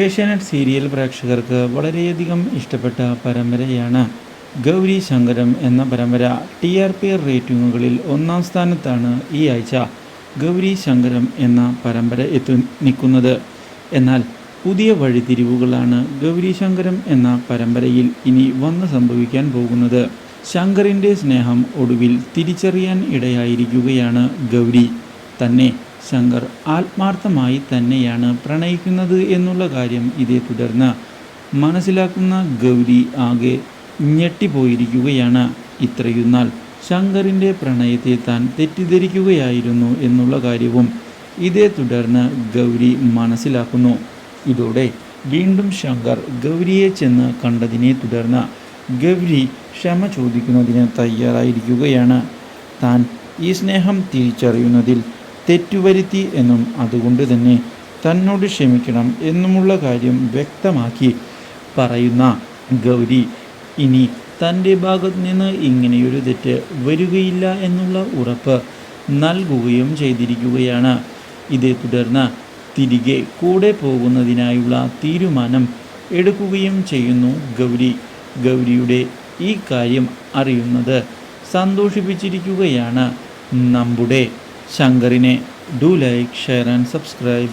Asianet serial പ്രേക്ഷകർക്ക് വളരെയധികം ഇഷ്ടപ്പെട്ട പരമ്പരയാണ് ഗൗരി ശങ്കരം എന്ന പരമ്പര. ടി ആർ പി റേറ്റിംഗുകളിൽ ഒന്നാം സ്ഥാനത്താണ് ഈ ആഴ്ച ഗൗരി ശങ്കരം എന്ന പരമ്പര എത്തി നിൽക്കുന്നത്. എന്നാൽ പുതിയ വഴിതിരിവുകളാണ് ഗൗരി ശങ്കരം എന്ന പരമ്പരയിൽ ഇനി വന്ന് സംഭവിക്കാൻ പോകുന്നത്. ശങ്കറിന്റെ സ്നേഹം ഒടുവിൽ തിരിച്ചറിയാൻ ഇടയായിരിക്കുകയാണ് ഗൗരി. തന്നെ ശങ്കർ ആത്മാർത്ഥമായി തന്നെയാണ് പ്രണയിക്കുന്നത് എന്നുള്ള കാര്യം ഇതേ തുടർന്ന് മനസ്സിലാക്കുന്ന ഗൗരി ആകെ ഞെട്ടിപ്പോയിരിക്കുകയാണ്. ഇത്രയും നാൾ ശങ്കറിന്റെ പ്രണയത്തെ താൻ തെറ്റിദ്ധരിക്കുകയായിരുന്നു എന്നുള്ള കാര്യവും ഇതേ തുടർന്ന് ഗൗരി മനസ്സിലാക്കുന്നു. ഇതോടെ വീണ്ടും ശങ്കർ ഗൗരിയെ ചെന്ന് കണ്ടതിനെ തുടർന്ന് ഗൗരി ക്ഷമ ചോദിക്കുന്നതിന് തയ്യാറായിരിക്കുകയാണ്. താൻ ഈ സ്നേഹം തിരിച്ചറിയുന്നതിൽ തെറ്റുവരുത്തി എന്നും അതുകൊണ്ട് തന്നെ തന്നോട് ക്ഷമിക്കണം എന്നുമുള്ള കാര്യം വ്യക്തമാക്കി പറയുന്ന ഗൗരി. ഇനി തന്റെ ഭാഗത്ത് നിന്ന് ഇങ്ങനെയൊരു തെറ്റ് വരികയില്ല എന്നുള്ള ഉറപ്പ് നൽകുകയും ചെയ്തിരിക്കുകയാണ്. ഇതേ തുടർന്ന് തിരികെ കൂടെ പോകുന്നതിനായുള്ള തീരുമാനം എടുക്കുകയും ചെയ്യുന്നു ഗൗരി. ഗൗരിയുടെ ഈ കാര്യം അറിയുന്നത് സന്തോഷിപ്പിച്ചിരിക്കുകയാണ് നമ്മുടെ ശങ്കറിനെ do like share and subscribe